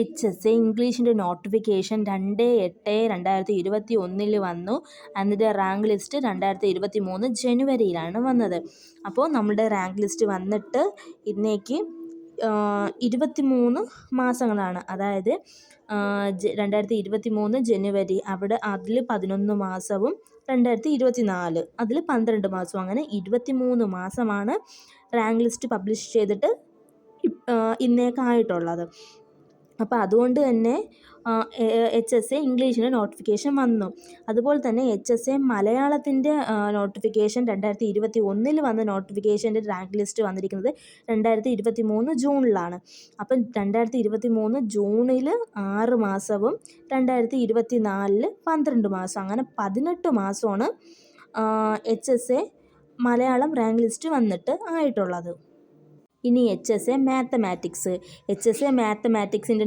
H S A ഇംഗ്ലീഷിന്റെ notification രണ്ട് എട്ട് രണ്ടായിരത്തി ഇരുപത്തി ഒന്നിൽ വന്നു. അതിന്റെ റാങ്ക് ലിസ്റ്റ് രണ്ടായിരത്തി ഇരുപത്തി മൂന്ന് ജനുവരിയിലാണ് വന്നത്. അപ്പോൾ നമ്മുടെ റാങ്ക് ലിസ്റ്റ് വന്നിട്ട് ഇന്നേക്ക് ഇരുപത്തി മൂന്ന് മാസങ്ങളാണ്. അതായത് രണ്ടായിരത്തി ഇരുപത്തി മൂന്ന് ജനുവരി അവിടെ അതിൽ പതിനൊന്ന് മാസവും രണ്ടായിരത്തി ഇരുപത്തി നാല് അതിൽ പന്ത്രണ്ട് മാസവും. അങ്ങനെ ഇരുപത്തി മൂന്ന് മാസമാണ് റാങ്ക് ലിസ്റ്റ് പബ്ലിഷ് ചെയ്തിട്ട് ഇന്നേക്കായിട്ടുള്ളത്. അപ്പോൾ അതുകൊണ്ട് തന്നെ എച്ച് എസ് എ ഇംഗ്ലീഷിന് നോട്ടിഫിക്കേഷൻ വന്നു. അതുപോലെ തന്നെ എച്ച് എസ് എ മലയാളത്തിന്റെ നോട്ടിഫിക്കേഷൻ രണ്ടായിരത്തി ഇരുപത്തി ഒന്നിൽ വന്ന നോട്ടിഫിക്കേഷന്റെ റാങ്ക് ലിസ്റ്റ് വന്നിരിക്കുന്നത് രണ്ടായിരത്തി ഇരുപത്തി മൂന്ന് ജൂണിലാണ്. അപ്പം രണ്ടായിരത്തി ഇരുപത്തി മൂന്ന് ജൂണിൽ ആറ് മാസവും രണ്ടായിരത്തി ഇരുപത്തി നാലിൽ പന്ത്രണ്ട് മാസം. അങ്ങനെ പതിനെട്ട് മാസമാണ് H S A Malayalam rank list വന്നിട്ട് ആയിട്ടുള്ളത്. ഇനി H S A mathematics. H S A മാത്തമാറ്റിക്സിന്റെ